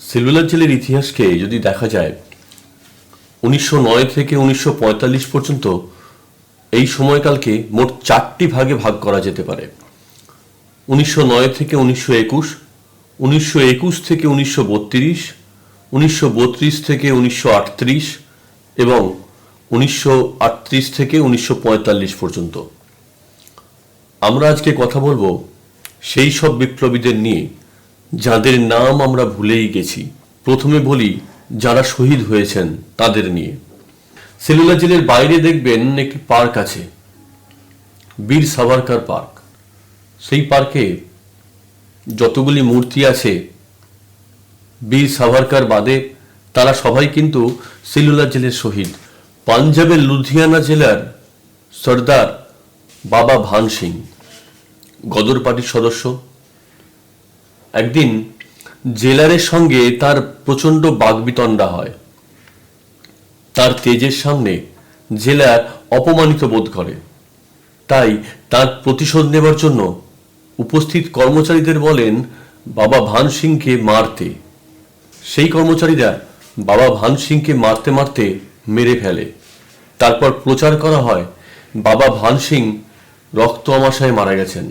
Cellular জেলের ইতিহাসকে যদি দেখা যায়, উনিশশো নয় থেকে উনিশশো পঁয়তাল্লিশ পর্যন্ত এই সময়কালকে মোট চারটি ভাগে ভাগ করা যেতে পারে। উনিশশো নয় থেকে উনিশশো একুশ উনিশশো একুশ থেকে উনিশশো বত্রিশ উনিশশো বত্রিশ থেকে উনিশশো আটত্রিশ এবং উনিশশো আটত্রিশ থেকে উনিশশো পঁয়তাল্লিশ পর্যন্ত। আমরা আজকে কথা বলব সেই সব বিপ্লবীদের নিয়ে। যাদের নাম আমরা ভুলেই গেছি। প্রথমে বলি, যারা শহীদ হয়েছেন তাদের নিয়ে। সেলুলার জেলের বাইরে দেখবেন একটি পার্ক আছে। বীর সাভারকার পার্ক। সেই পার্কে যতগুলি মূর্তি আছে, বীর সাভারকার বাদে তারা সবাই কিন্তু সেলুলার জেলের শহীদ। পাঞ্জাবের লুধিয়ানা জেলার সর্দার বাবা ভান সিং গদর পার্টির সদস্য। একদিন জেলারের সঙ্গে তার প্রচণ্ড বাগবিতণ্ডা হয়। তার তেজের সামনে জেলার অপমানিত বোধ করে। তাই তার প্রতিশোধ নেবার জন্য উপস্থিত কর্মচারীদের বলেন, বাবা ভান সিংকে মারতে। সেই কর্মচারীরা বাবা ভান সিংকে মারতে মারতে মেরে ফেলে। তারপর প্রচার করা হয়, বাবা ভান সিং রক্ত আমাশায় মারা গেছেন।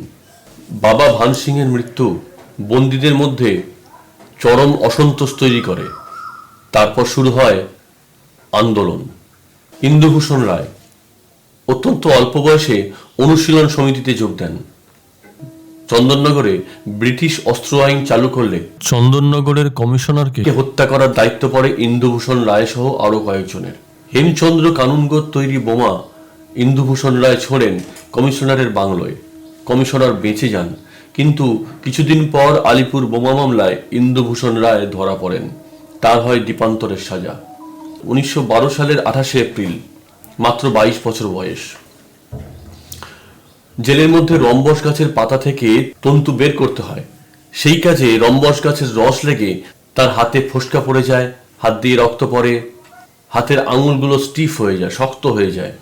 বাবা ভান সিংয়ের মৃত্যু বন্দীদের মধ্যে চরম অসন্তোষ তৈরি করে। তারপর শুরু হয় আন্দোলন। ইন্দুভূষণ রায় অত্যন্ত অল্প বয়সে অনুশীলন সমিতিতে যোগ দেন। চন্দননগরে ব্রিটিশ অস্ত্র আইন চালু করলে চন্দননগরের কমিশনারকে হত্যা করার দায়িত্ব পড়ে ইন্দুভূষণ রায় সহ আরও কয়েকজনের। হেমচন্দ্র কানুনগর তৈরি বোমা ইন্দুভূষণ রায় ছোড়েন কমিশনারের বাংলোয়। কমিশনার বেঁচে যান কিন্তু কিছুদিন পর আলিপুর বোমা মামলায় ইন্দুভূষণ রায় ধরা পড়েন। তার হয় দ্বীপান্তরের সাজা। উনিশশো বারো সালের আঠাশে এপ্রিল, মাত্র বাইশ বছর বয়স। জেলের মধ্যে রম্বস গাছের পাতা থেকে তন্তু বের করতে হয়। সেই কাজে রম্বস গাছের রস লেগে তার হাতে ফোসকা পড়ে যায়, হাত দিয়ে রক্ত পড়ে, হাতের আঙুলগুলো স্টিফ হয়ে যায়, শক্ত হয়ে যায়।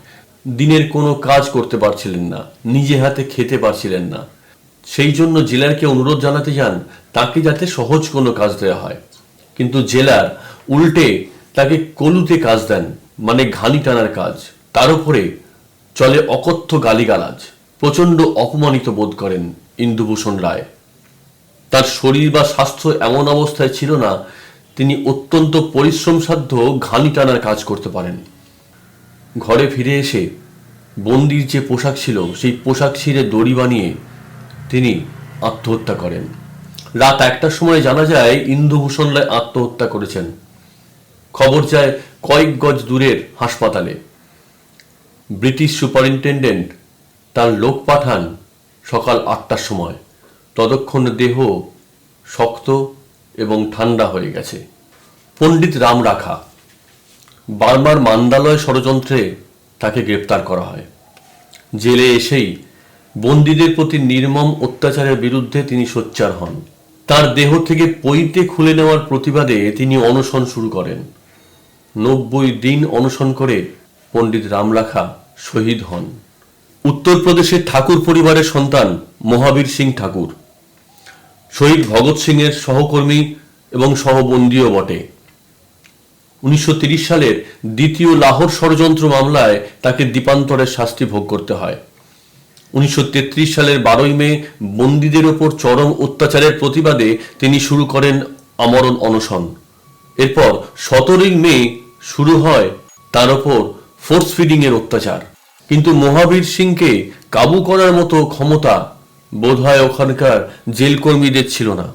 দিনের কোনো কাজ করতে পারছিলেন না, নিজে হাতে খেতে পারছিলেন না। সেই জন্য জেলারকে অনুরোধ জানাতে যান, তাকে যাতে সহজ কোনো কাজ দেওয়া হয়। কিন্তু জেলার উল্টে তাকে কলুতে কাজ দেন মানে ঘানি টানার কাজ। তার উপরে চলে অকথ্য গালিগালাজ, প্রচণ্ড অপমানিত বোধ করেন ইন্দুভূষণ রায়। তার শরীর বা স্বাস্থ্য এমন অবস্থায় ছিল না, তিনি অত্যন্ত পরিশ্রমসাধ্য ঘানি টানার কাজ করতে পারেন। ঘরে ফিরে এসে বন্দির যে পোশাক ছিল, সেই পোশাক ছিঁড়ে দড়ি বানিয়ে তিনি আত্মহত্যা করেন। রাত একটার সময় জানা যায়, ইন্দুভূষণ রায় আত্মহত্যা করেছেন। খবর যায় কয়েক গজ দূরের হাসপাতালে। ব্রিটিশ সুপারিনটেন্ডেন্ট তার লোক পাঠান সকাল আটটার সময়। ততক্ষণ দেহ শক্ত এবং ঠান্ডা হয়ে গেছে। পণ্ডিত রাম রাখা বারবার মান্দালয় ষড়যন্ত্রে তাকে গ্রেপ্তার করা হয়। জেলে এসেই বন্দীদের প্রতি নির্মম অত্যাচারের বিরুদ্ধে তিনি সোচ্চার হন। তার দেহ থেকে পৈতে খুলে নেওয়ার প্রতিবাদে তিনি অনশন শুরু করেন। নব্বই দিন অনশন করে পণ্ডিত রামলাখা শহীদ হন। উত্তরপ্রদেশের ঠাকুর পরিবারের সন্তান মহাবীর সিং ঠাকুর। শহীদ ভগৎ সিংয়ের সহকর্মী এবং সহবন্দীও বটে। উনিশশো সালের দ্বিতীয় লাহোর ষড়যন্ত্র মামলায় তাকে দ্বীপান্তরের শাস্তি ভোগ করতে হয়। উনিশশো তেত্রিশ সালের বারোই মে বন্দীদের ওপর চরম অত্যাচারের প্রতিবাদে তিনি শুরু করেন আমরণ অনশন। এরপর সতেরোই মে শুরু হয় তার ওপর ফোর্স ফিডিং এর অত্যাচার। কিন্তু মহাবীর সিংকে কাবু করার মতো ক্ষমতা বোধহয় ওখানকার জেল কর্মীদের ছিল না।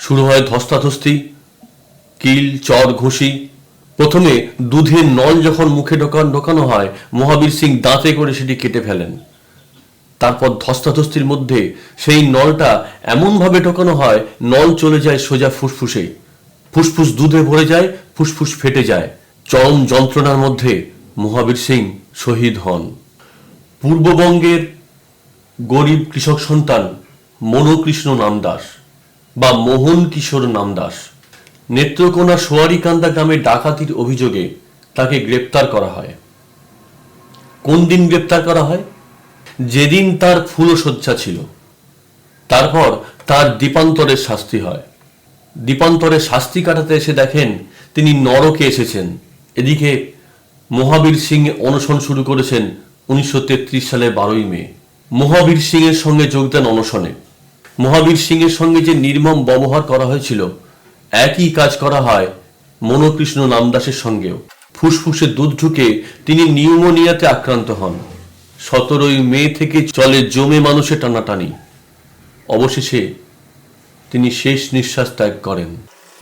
শুরু হয় ধস্তাধস্তি, কিল, চর ঘুষি। প্রথমে দুধের নল যখন মুখে ঢোকান ঢোকানো হয়, মহাবীর সিং দাঁতে করে সেটি কেটে ফেলেন। তারপর ধস্তাধস্তির মধ্যে সেই নলটা এমনভাবে ঢোকানো হয়, নল চলে যায় সোজা ফুসফুসে। ফুসফুস দুধে ভরে যায়, ফুসফুস ফেটে যায়। চরম যন্ত্রণার মধ্যে মহাবীর সিং শহীদ হন। পূর্ববঙ্গের গরিব কৃষক সন্তান মনোকৃষ্ণ নামদাস বা মোহন কিশোর নামদাস। নেত্রকোনা সোয়ারিকান্দা গ্রামে ডাকাতির অভিযোগে তাকে গ্রেপ্তার করা হয়। কোন দিন গ্রেপ্তার করা হয়? যেদিন তার ফুলশয্যা ছিল, তারপর তার দ্বীপান্তরের শাস্তি হয়। দ্বীপান্তরে শাস্তি কাটাতে এসে দেখেন তিনি নরকে এসেছেন। এদিকে মহাবীর সিং অনশন শুরু করেছেন উনিশশো সালের বারোই মে। মহাবীর সিং এর সঙ্গে যোগ দেন অনশনে। মহাবীর সিং এর সঙ্গে যে নির্মম ব্যবহার করা হয়েছিল, একই কাজ করা হয় মনোকৃষ্ণ নামদাসের সঙ্গেও। ফুসফুসে দুধ ঢুকে তিনি নিউমোনিয়াতে আক্রান্ত হন। সতেরোই মে থেকে চলে জমে মানুষের টানাটানি। অবশেষে তিনি শেষ নিঃশ্বাস ত্যাগ করেন।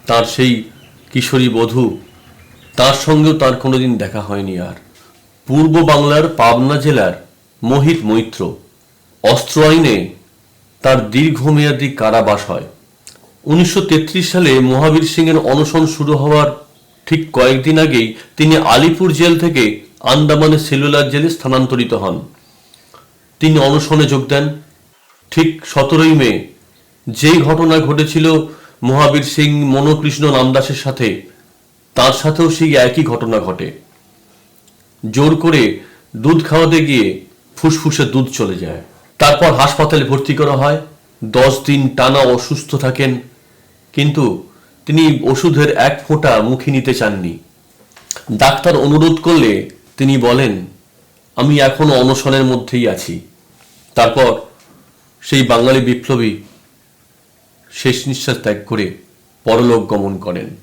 তার সেই কিশোরী বধূ, তার সঙ্গেও তার কোনোদিন দেখা হয়নি আর। পূর্ব বাংলার পাবনা জেলার মোহিত মৈত্র, অস্ত্র আইনে তার দীর্ঘমেয়াদী কারাবাস হয়। উনিশশো তেত্রিশ সালে মহাবীর সিংয়ের অনশন শুরু হওয়ার ঠিক কয়েকদিন আগেই তিনি আলিপুর জেল থেকে আন্দামানের সেলুলার জেলে স্থানান্তরিত হন। তিনি অনশনে যোগ দেন। ঠিক সতেরোই মে, যেই ঘটনা ঘটেছিল, মহাবীর সিং মনোকৃষ্ণ নামদাসের সাথে, তার সাথেও সেই একই ঘটনা ঘটে। জোর করে দুধ খাওয়াতে গিয়ে ফুসফুসে দুধ চলে যায়। তারপর হাসপাতালে ভর্তি করা হয়। দশ দিন টানা অসুস্থ থাকেন। কিন্তু তিনি ওষুধের এক ফোঁটা মুখে নিতে চাননি। ডাক্তার অনুরোধ করলে তিনি বলেন, আমি এখনও অনশনের মধ্যেই আছি। তারপর সেই বাঙালি বিপ্লবী শেষ নিঃশ্বাস ত্যাগ করে পরলোক গমন করেন।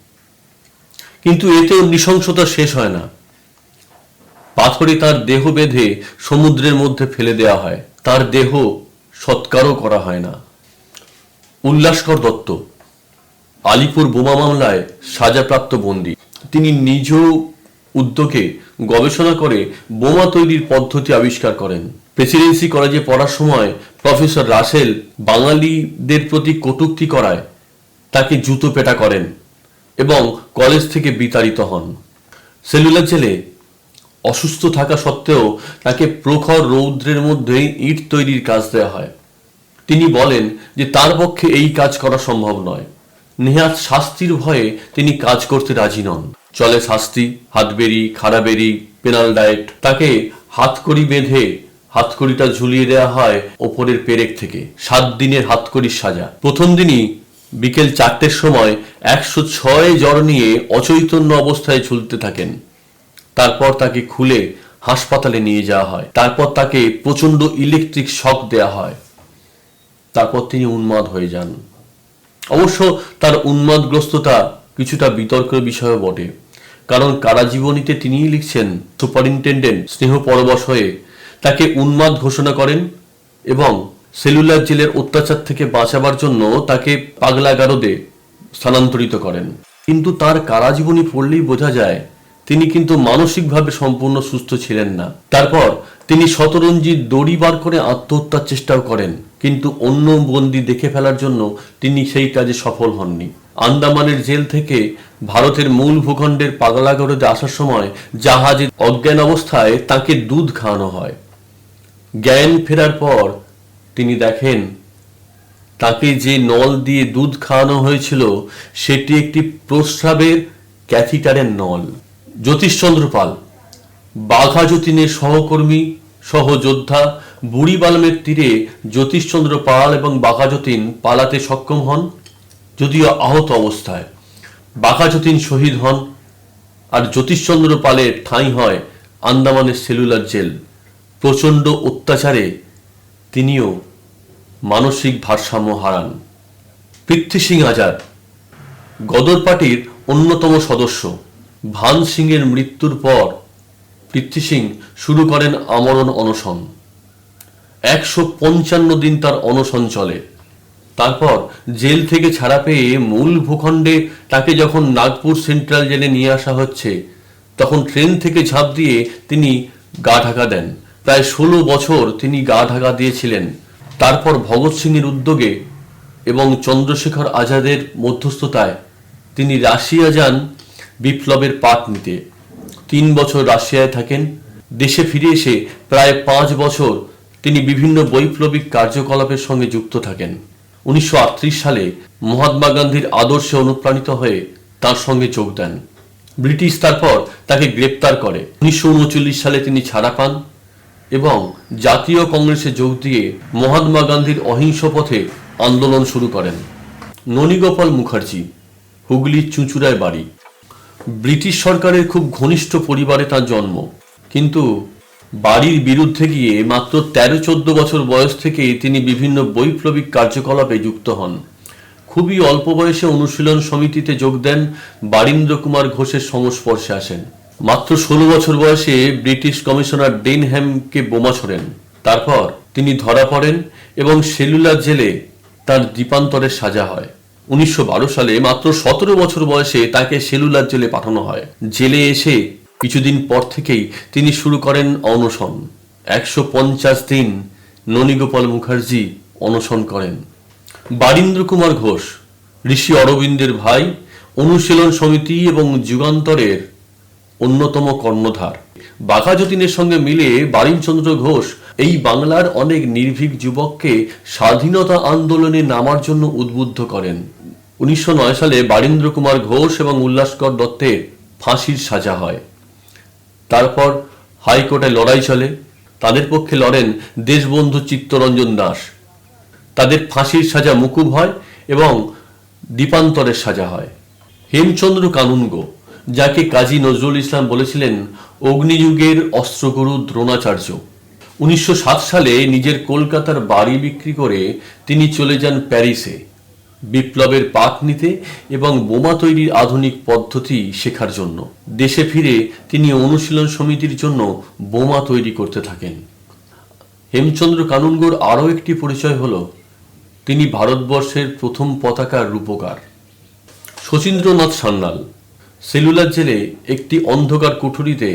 কিন্তু এতেও নৃশংসতা শেষ হয় না। পাথরে তার দেহ বেঁধে সমুদ্রের মধ্যে ফেলে দেওয়া হয়। তার দেহ সৎকারও করা হয় না। উল্লাসকর দত্ত, আলিপুর বোমা মামলায় সাজাপ্রাপ্ত বন্দী। তিনি নিজ উদ্যোগে গবেষণা করে বোমা তৈরির পদ্ধতি আবিষ্কার করেন। প্রেসিডেন্সি কলেজে পড়ার সময় প্রফেসর রাসেল বাঙালিদের প্রতি কটুক্তি করায় তাকে জুতো পেটা করেন এবং কলেজ থেকে বিতাড়িত হন। সেলুলার জেলে অসুস্থ থাকা সত্ত্বেও তাকে প্রখর রৌদ্রের মধ্যে ইট তৈরির কাজ দেওয়া হয়। তিনি বলেন যে তার পক্ষে এই কাজ করা সম্ভব নয়। নেহাত শাস্তির ভয়ে তিনি কাজ করতে রাজি নন। চলে শাস্তি হাতবেরি খাড়াবেরি পেনাল ডায়েট। তাকে হাতকড়ি বেঁধে হাতকড়িটা ঝুলিয়ে দেওয়া হয় ওপরের পেরেক থেকে। সাত দিনের হাতকড়ির সাজা। প্রথম দিনই বিকেল চারটের সময় একশো ছয় জ্বর নিয়ে অচৈতন্য অবস্থায় ঝুলতে থাকেন। তারপর তাকে খুলে হাসপাতালে নিয়ে যাওয়া হয়। তারপর তাকে প্রচণ্ড ইলেকট্রিক শক দেয়া হয়। তারপর তিনি উন্মাদ হয়ে যান। অবশ্য তার উন্মাদগ্রস্ততা কিছুটা বিতর্কের বিষয়ও বটে। কারণ কারাজীবনীতে তিনিই লিখছেন সুপারিনটেন্ডেন্ট স্নেহ পরবশ হয়ে, তাকে উন্মাদ ঘোষণা করেন এবং সেলুলার জেলের অত্যাচার থেকে বাঁচাবার জন্য তাকে পাগলাগারদে স্থানান্তরিত করেন। কিন্তু তার কারাজীবনী পড়লেই বোঝা যায়, তিনি কিন্তু মানসিকভাবে সম্পূর্ণ সুস্থ ছিলেন না। তারপর তিনি শতরঞ্জির দড়ি বার করে আত্মহত্যার চেষ্টাও করেন, কিন্তু অন্য বন্দি দেখে ফেলার জন্য তিনি সেই কাজে সফল হননি। আন্দামানের জেল থেকে ভারতের মূল ভূখণ্ডের পাগলাগড়ে আসার সময় জাহাজে অজ্ঞান অবস্থায় তাকে দুধ খাওয়ানো হয়। জ্ঞান ফেরার পর তিনি দেখেন, তাকে যে নল দিয়ে দুধ খাওয়ানো হয়েছিল, সেটি একটি প্রস্রাবের ক্যাথিটারের নল। জ্যোতিষচন্দ্র পাল বাঘা যতীনের সহকর্মী, সহযোদ্ধা, বুড়িবালমের তীরে জ্যোতিষচন্দ্র পাল এবং বাঘা যতীন পালাতে সক্ষম হন। যদিও আহত অবস্থায়। বাঘা যতীন শহীদ হন আর জ্যোতিষচন্দ্র পালের ঠাঁই হয় আন্দামানের সেলুলার জেল। প্রচণ্ড অত্যাচারে তিনিও মানসিক ভারসাম্য হারান। পৃথ্বী সিং আজাদ, গদর পার্টির অন্যতম সদস্য। ভান সিংয়ের মৃত্যুর পর পৃথ্বী সিং শুরু করেন আমরণ অনশন। একশো পঞ্চান্ন দিন তার অনশন চলে। তারপর জেল থেকে ছাড়া পেয়ে মূল ভূখণ্ডে তাকে যখন নাগপুর সেন্ট্রাল জেলে নিয়ে আসা হচ্ছে, তখন ট্রেন থেকে ঝাঁপ দিয়ে তিনি গা ঢাকা দেন। প্রায় ষোলো বছর তিনি গা ঢাকা দিয়েছিলেন। তারপর ভগৎ সিংয়ের উদ্যোগে এবং চন্দ্রশেখর আজাদের মধ্যস্থতায় তিনি রাশিয়া যান বিপ্লবের পাট নিতে। তিন বছর রাশিয়ায় থাকেন। দেশে ফিরে এসে প্রায় পাঁচ বছর তিনি বিভিন্ন বৈপ্লবিক কার্যকলাপের সঙ্গে যুক্ত থাকেন। উনিশশো আটত্রিশ সালে মহাত্মা গান্ধীর আদর্শে অনুপ্রাণিত হয়ে তার সঙ্গে যোগ দেন। ব্রিটিশ তারপর তাকে গ্রেপ্তার করে। উনিশশো উনচল্লিশ সালে তিনি ছাড়া পান এবং জাতীয় কংগ্রেসে যোগ দিয়ে মহাত্মা গান্ধীর অহিংস পথে আন্দোলন শুরু করেন। ননীগোপাল মুখার্জি হুগলির চুঁচুড়ায় বাড়ি। ব্রিটিশ সরকারের খুব ঘনিষ্ঠ পরিবারে তার জন্ম। কিন্তু বাড়ির বিরুদ্ধে গিয়ে মাত্র তেরো চোদ্দ বছর বয়স থেকেই তিনি বিভিন্ন বৈপ্লবিক কার্যকলাপে যুক্ত হন। খুবই অল্প বয়সে অনুশীলন সমিতিতে যোগ দেন বারীন্দ্র কুমার ঘোষের সংস্পর্শে আসেন। মাত্র ষোলো বছর বয়সে ব্রিটিশ কমিশনার ডেনহ্যামকে বোমা ছোড়েন। তারপর তিনি ধরা পড়েন এবং সেলুলার জেলে তার দ্বীপান্তরের সাজা হয়। উনিশশো বারো সালে মাত্র সতেরো বছর বয়সে তাকে সেলুলার জেলে পাঠানো হয়। জেলে এসে কিছুদিন পর থেকেই তিনি শুরু করেন অনশন। একশো পঞ্চাশ দিন ননীগোপাল মুখার্জি অনশন করেন। বারীন্দ্র কুমার ঘোষ, ঋষি অরবিন্দের ভাই, অনুশীলন সমিতি এবং যুগান্তরের অন্যতম কর্ণধার। বাঘা যতীনের সঙ্গে মিলে বারিমচন্দ্র ঘোষ এই বাংলার অনেক নির্ভীক যুবককে স্বাধীনতা আন্দোলনে নামার জন্য উদ্বুদ্ধ করেন। উনিশশো নয় সালে বারীন্দ্র কুমার ঘোষ এবং উল্লাসকর দত্তের ফাঁসির সাজা হয়। তারপর হাইকোর্টে লড়াই চলে। তাদের পক্ষে লড়েন দেশবন্ধু চিত্তরঞ্জন দাস। তাদের ফাঁসির সাজা মুকুব হয় এবং দীপান্তরের সাজা হয়। হেমচন্দ্র কানুনগো, যাকে কাজী নজরুল ইসলাম বলেছিলেন অগ্নিযুগের অস্ত্রগুরু দ্রোণাচার্য। উনিশশো সাত সালে নিজের কলকাতার বাড়ি বিক্রি করে তিনি চলে যান প্যারিসে। বিপ্লবের পাক নিতে এবং বোমা তৈরির আধুনিক পদ্ধতি শেখার জন্য। দেশে ফিরে তিনি অনুশীলন সমিতির জন্য বোমা তৈরি করতে থাকেন। হেমচন্দ্র কানুনগোর আরও একটি পরিচয় হল, তিনি ভারতবর্ষের প্রথম পতাকার রূপকার। শচীন্দ্রনাথ সান্যাল, সেলুলার জেলে একটি অন্ধকার কুঠুরিতে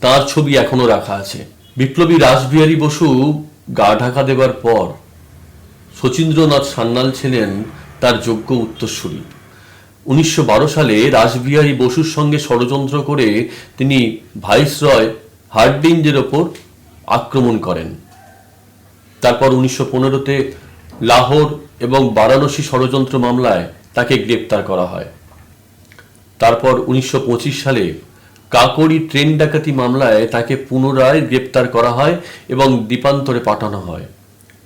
তার ছবি এখনও রাখা আছে। বিপ্লবী রাসবিহারী বসু গা ঢাকা দেবার পর শচীন্দ্রনাথ সান্যাল ছিলেন তার যোগ্য উত্তরসূরি। উনিশশো সালে রাসবিহারী বসুর সঙ্গে ষড়যন্ত্র করে তিনি ভাইসরয় হার্ডিঞ্জের ওপর আক্রমণ করেন। তারপর উনিশশো পনেরোতে লাহোর এবং বারাণসী ষড়যন্ত্র মামলায় তাকে গ্রেপ্তার করা হয়। তারপর উনিশশো পঁচিশ সালে কাকড়ি ট্রেন ডাকাতি মামলায় তাকে পুনরায় গ্রেপ্তার করা হয় এবং দ্বীপান্তরে পাঠানো হয়।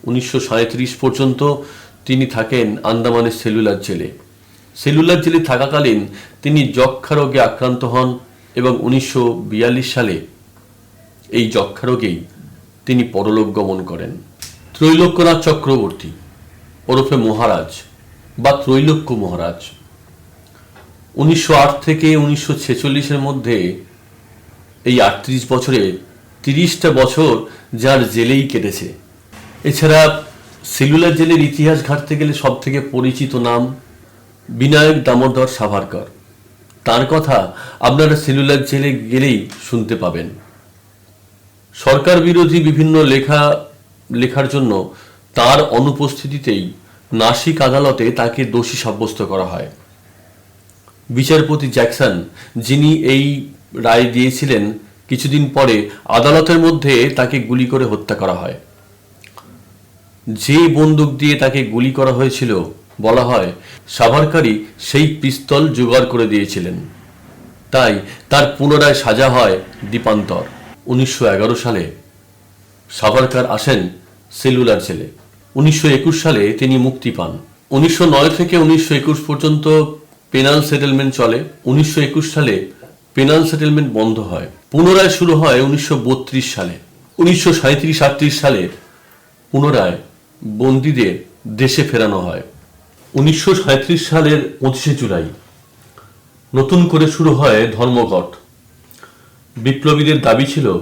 উনিশশো সাঁইত্রিশ পর্যন্ত তিনি থাকেন আন্দামানের সেলুলার জেলে। সেলুলার জেলে থাকাকালীন তিনি যক্ষা রোগে আক্রান্ত হন এবং উনিশশো বিয়াল্লিশ সালে এই যক্ষা রোগেই তিনি পরলোক গমন করেন। ত্রৈলোক্যনাথ চক্রবর্তী, ওরফে মহারাজ বা ত্রৈলোক্য মহারাজ। উনিশশো আট থেকে উনিশশো ছেচল্লিশের মধ্যে এই আটত্রিশ বছরে তিরিশটা বছর যার জেলেই কেটেছে। এছাড়া সেলুলার জেলের ইতিহাস ঘাটতে গেলে সব থেকে পরিচিত নাম বিনায়ক দামোদর সাভারকর। তার কথা আপনারা সেলুলার জেলে গেলেই শুনতে পাবেন। সরকার বিরোধী বিভিন্ন লেখা, লেখার জন্য তার অনুপস্থিতিতেই নাসিক আদালতে তাকে দোষী সাব্যস্ত করা হয়। বিচারপতি জ্যাকসন, যিনি এই রায় দিয়েছিলেন, কিছুদিন পরে আদালতের মধ্যে তাকে গুলি করে হত্যা করা হয়। যে বন্দুক দিয়ে তাকে গুলি করা হয়েছিল, বলা হয়, সাভারকারী সেই পিস্তল জোগাড় করে দিয়েছিলেন। তাই তার পুনরায় সাজা হয় দীপান্তর। উনিশশো এগারো সালে সাভারকার আসেন সেলুলার জেলে উনিশশো সালে তিনি মুক্তি পান। উনিশশো নয় থেকে উনিশশো একুশ পর্যন্ত পেনাল সেটেলমেন্ট চলে। উনিশশো একুশ সালে পেনাল সেটেলমেন্ট বন্ধ হয়। পুনরায় শুরু হয় উনিশশো বত্রিশ সালে। উনিশশো সাঁত্রিশ সালে পুনরায় বন্দীদের দেশে ফেরানো হয়। উনিশশো সালের পঁচিশে জুলাই। নতুন করে শুরু হয় ধর্মঘট। বিপ্লবীদের দাবি ছিল,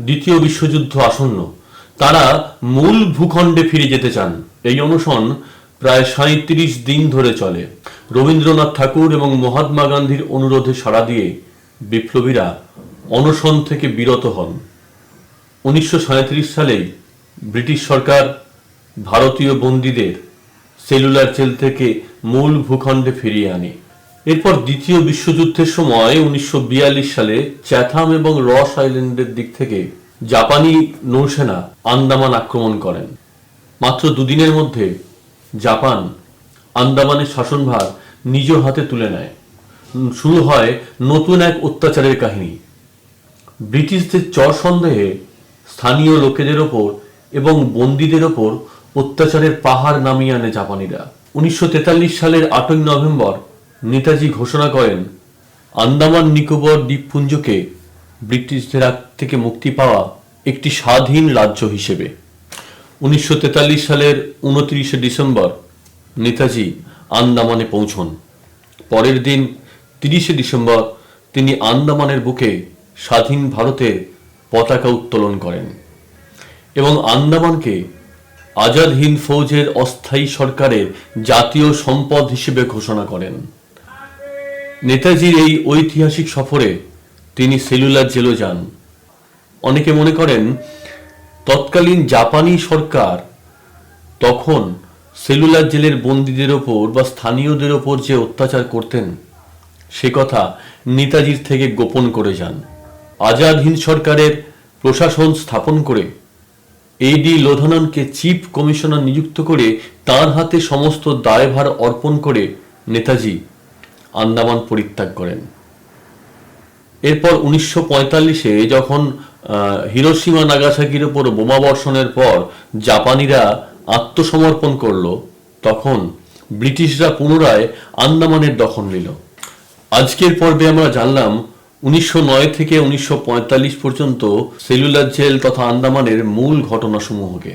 দ্বিতীয় বিশ্বযুদ্ধ আসন্ন। তারা মূল ভূখণ্ডে ফিরে যেতে চান। এই অনশন প্রায় সাঁত্রিশ দিন ধরে চলে। রবীন্দ্রনাথ ঠাকুর এবং মহাত্মা গান্ধীর অনুরোধে সাড়া দিয়ে বিপ্লবীরা অনশন থেকে বিরত হন। উনিশশো সালেই ব্রিটিশ সরকার ভারতীয় বন্দীদের সেলুলার জেল থেকে মূল ভূখণ্ডে ফিরিয়ে আনে। এরপর দ্বিতীয় বিশ্বযুদ্ধের সময় উনিশশো সালে চ্যাথাম এবং রস আইল্যান্ডের দিক থেকে জাপানি নৌসেনা আন্দামান আক্রমণ করেন। মাত্র দুদিনের মধ্যে জাপান আন্দামানের শাসনভার নিজ হাতে তুলে নেয়। শুরু হয় নতুন এক অত্যাচারের কাহিনী। ব্রিটিশদের চর সন্দেহে স্থানীয় লোকেদের ওপর এবং বন্দীদের ওপর অত্যাচারের পাহাড় নামিয়ে আনে জাপানিরা। উনিশশো তেতাল্লিশ সালের আটই নভেম্বর নেতাজি ঘোষণা করেন, আন্দামান নিকোবর দ্বীপপুঞ্জকে ব্রিটিশদের হাত থেকে মুক্তি পাওয়া একটি স্বাধীন রাজ্য হিসেবে। উনিশশো তেতাল্লিশ সালের উনত্রিশে ডিসেম্বর নেতাজি আন্দামানে পৌঁছন। পরের দিন তিরিশে ডিসেম্বর তিনি আন্দামানের বুকে স্বাধীন ভারতের পতাকা উত্তোলন করেন এবং আন্দামানকে আজাদ হিন্দ ফৌজের অস্থায়ী সরকারের জাতীয় সম্পদ হিসেবে ঘোষণা করেন। নেতাজির এই ঐতিহাসিক সফরে তিনি সেলুলার জেলও যান। অনেকে মনে করেন, তৎকালীন জাপানি সরকার তখন সেলুলার জেলের বন্দীদের ওপর বা স্থানীয়দের ওপর যে অত্যাচার করতেন, সে কথা নেতাজির থেকে গোপন করে যান। আজাদ হিন্দ সরকারের প্রশাসন স্থাপন করে এডি লোধাননকে চিফ কমিশনার নিযুক্ত করে তার হাতে সমস্ত দায়ভার অর্পণ করে নেতাজি আন্দামান পরিত্যাগ করেন। এরপর উনিশশো পঁয়তাল্লিশে যখন হিরোসীমা নাগাসাকির ওপর বোমা বর্ষণের পর জাপানিরা আত্মসমর্পণ করল, তখন ব্রিটিশরা পুনরায় আন্দামানের দখল নিল। আজকের পর্বে আমরা জানলাম উনিশশো নয় থেকে উনিশশো পঁয়তাল্লিশ পর্যন্ত সেলুলার জেল তথা আন্দামানের মূল ঘটনাসমূহকে।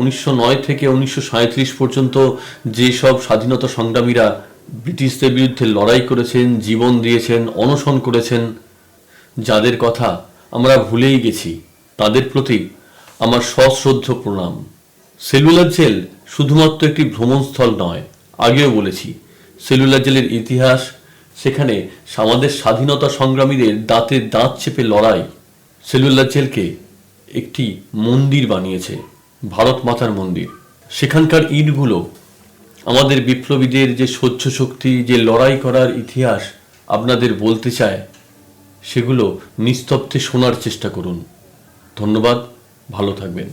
উনিশশো নয় থেকে উনিশশো পর্যন্ত যেসব স্বাধীনতা সংগ্রামীরা ব্রিটিশদের বিরুদ্ধে লড়াই করেছেন, জীবন দিয়েছেন, অনশন করেছেন, যাদের কথা আমরা ভুলেই গেছি, তাদের প্রতি আমার সশ্রদ্ধ প্রণাম। সেলুলার জেল শুধুমাত্র একটি ভ্রমণস্থল নয়, আগেও বলেছি, সেলুলার জেলের ইতিহাস সেখানে আমাদের স্বাধীনতা সংগ্রামীদের দাঁতে দাঁত চেপে লড়াই। সেলুলার জেলকে একটি মন্দির বানিয়েছে, ভারত মাতার মন্দির। সেখানকার ইটগুলো আমাদের বিপ্লবীদের যে সহ্য শক্তি, যে লড়াই করার ইতিহাস আপনাদের বলতে চায়, সেগুলো নিস্তব্ধে শোনার চেষ্টা করুন। ধন্যবাদ, ভালো থাকবেন।